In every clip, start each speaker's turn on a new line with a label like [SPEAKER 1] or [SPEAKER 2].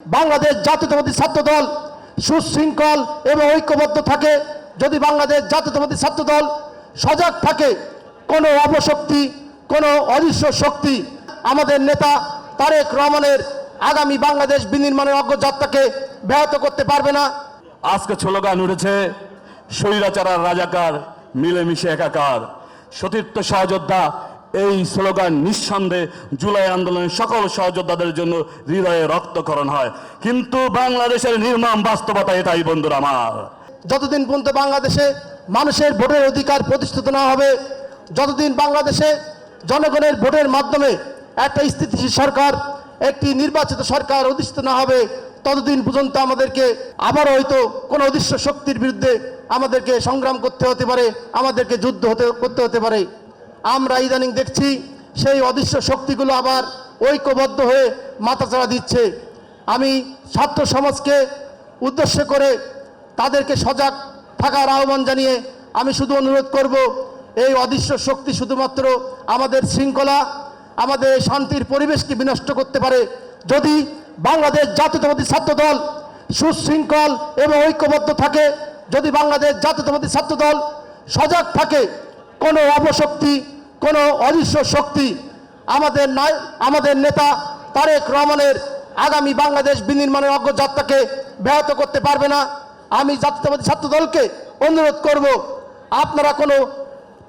[SPEAKER 1] বাংলাদেশ জাতীয়তাবাদী ছাত্র দল সুশৃঙ্খল এবং ঐক্যবদ্ধ থাকে। যদি বাংলাদেশ জাতীয়তাবাদী ছাত্র দল সজাগ থাকে, কোনো অপশক্তি, কোনো অদৃশ্য শক্তি আমাদের নেতা তারেক রহমানের আগামী বাংলাদেশ বিনির্মাণের অগ্রযাত্রাকে ব্যাহত করতে পারবে না।
[SPEAKER 2] আজকে স্লোগান উঠেছে স্বৈরাচারার রাজাকার মিলেমিশে একাকার। সতীর্থ সহযোদ্ধা এই স্লোগান নিঃসন্দেহে জুলাই আন্দোলনের সকল সহযোদ্ধাদের জন্য হৃদয়ে রক্তকরণ হয়। কিন্তু বাংলাদেশের নির্মম বাস্তবতা এটাই, বন্ধুরা আমার।
[SPEAKER 1] যতদিন পর্যন্ত বাংলাদেশে মানুষের ভোটের অধিকার প্রতিষ্ঠিত না হবে, যতদিন বাংলাদেশে জনগণের ভোটের মাধ্যমে একটা স্থিতিশীল সরকার, একটি নির্বাচিত সরকার অধিষ্ঠিত না হবে, ততদিন পর্যন্ত আমাদেরকে আবার হয়তো কোনো অদৃশ্য শক্তির বিরুদ্ধে আমাদেরকে সংগ্রাম করতে হতে পারে, আমাদেরকে যুদ্ধ হতে, করতে হতে পারে। আমরা ইদানিং দেখছি সেই অদৃশ্য শক্তিগুলো আবার ঐক্যবদ্ধ হয়ে মাথাচাড়া দিচ্ছে। আমি ছাত্র সমাজকে উদ্দেশ্য করে তাদেরকে সজাগ থাকার আহ্বান জানিয়ে আমি শুধু অনুরোধ করব, এই অদৃশ্য শক্তি শুধুমাত্র আমাদের শৃঙ্খলা, আমাদের শান্তির পরিবেশকে বিনষ্ট করতে পারে। যদি বাংলাদেশ জাতীয়তাবাদী ছাত্র দল সুশৃঙ্খল এবং ঐক্যবদ্ধ থাকে, যদি বাংলাদেশ জাতীয়তাবাদী ছাত্র দল সজাগ থাকে, কোনো অপশক্তি কোনো অদৃশ্য শক্তি আমাদের নয় আমাদের নেতা তারেক রহমানের আগামী বাংলাদেশ বিনির্মাণের অগ্রযাত্রাকে ব্যাহত করতে পারবে না। আমি জাতীয়তাবাদী ছাত্র দলকে অনুরোধ করব, আপনারা কোনো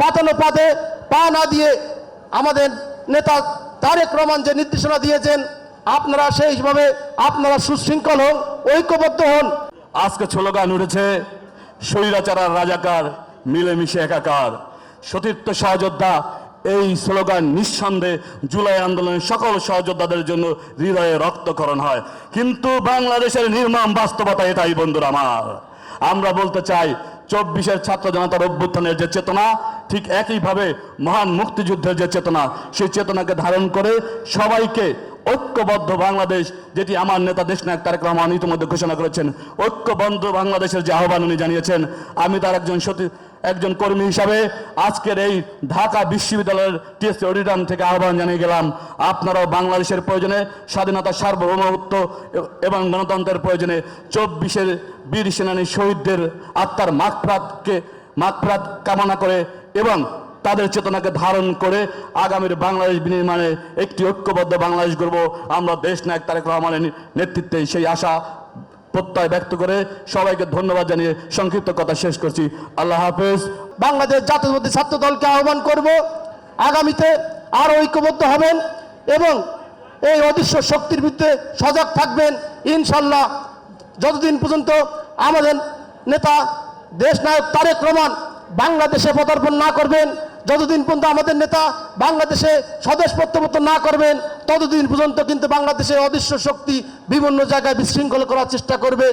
[SPEAKER 1] পাতানো পাতে পা না দিয়ে আমাদের নেতা তারেক রহমান যে নির্দেশনা দিয়েছেন, আপনারা সেইভাবে আপনারা সুশৃঙ্খল হন, ঐক্যবদ্ধ হন।
[SPEAKER 2] আজকে স্লোগান উঠেছে স্বৈরাচারার রাজাকার, মিলেমিশে একাকার। সতীর্থ সহযোদ্ধা এই স্লোগান নিঃসন্দেহে জুলাই আন্দোলনের সকল সহযোদ্ধাদের জন্য হৃদয়ে রক্তকরণ হয়। কিন্তু বাংলাদেশের নির্মম বাস্তবতা এটাই বন্ধুরা আমার। আমরা বলতে চাই, চব্বিশের ছাত্র জনতার অভ্যুত্থানের যে চেতনা, ঠিক একইভাবে মহান মুক্তিযুদ্ধের যে চেতনা, সেই চেতনাকে ধারণ করে সবাইকে ঐক্যবদ্ধ বাংলাদেশ, যেটি আমার নেতা দেশনায়ক তারেক রহমান ইতিমধ্যে ঘোষণা করেছেন, ঐক্যবদ্ধ বাংলাদেশের যে আহ্বান উনি জানিয়েছেন, আমি তার একজন সতী একজন কর্মী হিসাবে আজকের এই ঢাকা বিশ্ববিদ্যালয়ের টিএসসি অডিটাম থেকে আহ্বান জানিয়ে গেলাম। আপনারাও বাংলাদেশের প্রয়োজনে স্বাধীনতা, সার্বভৌমত্ব এবং গণতন্ত্রের প্রয়োজনে চব্বিশের বীর সেনানী শহীদদের আত্মার মাগফরাতকে, মাগফরাত কামনা করে এবং তাদের চেতনাকে ধারণ করে আগামীর বাংলাদেশ বিনির্মাণে একটি ঐক্যবদ্ধ বাংলাদেশ গড়ব। আমরা দেশ নায়ক তারেক রহমানের নেতৃত্বে সেই আশা প্রত্যয় ব্যক্ত করে সবাইকে ধন্যবাদ জানিয়ে সংক্ষিপ্ত কথা শেষ করছি। আল্লাহ হাফেজ।
[SPEAKER 1] বাংলাদেশ জাতীয়তাবাদী ছাত্র দলকে আহ্বান করব। আগামীতে আরও ঐক্যবদ্ধ হবেন এবং এই অদৃশ্য শক্তির বিরুদ্ধে সজাগ থাকবেন। ইনশাল্লাহ যতদিন পর্যন্ত আমাদের নেতা দেশ নায়ক তারেক রহমান বাংলাদেশে পদার্পণ না করবেন, যতদিন পর্যন্ত আমাদের নেতা বাংলাদেশে স্বদেশ প্রত্যাবর্তন না করবেন ততদিন পর্যন্ত কিন্তু বাংলাদেশের অদৃশ্য শক্তি বিভিন্ন জায়গায় বিশৃঙ্খল করার চেষ্টা করবে।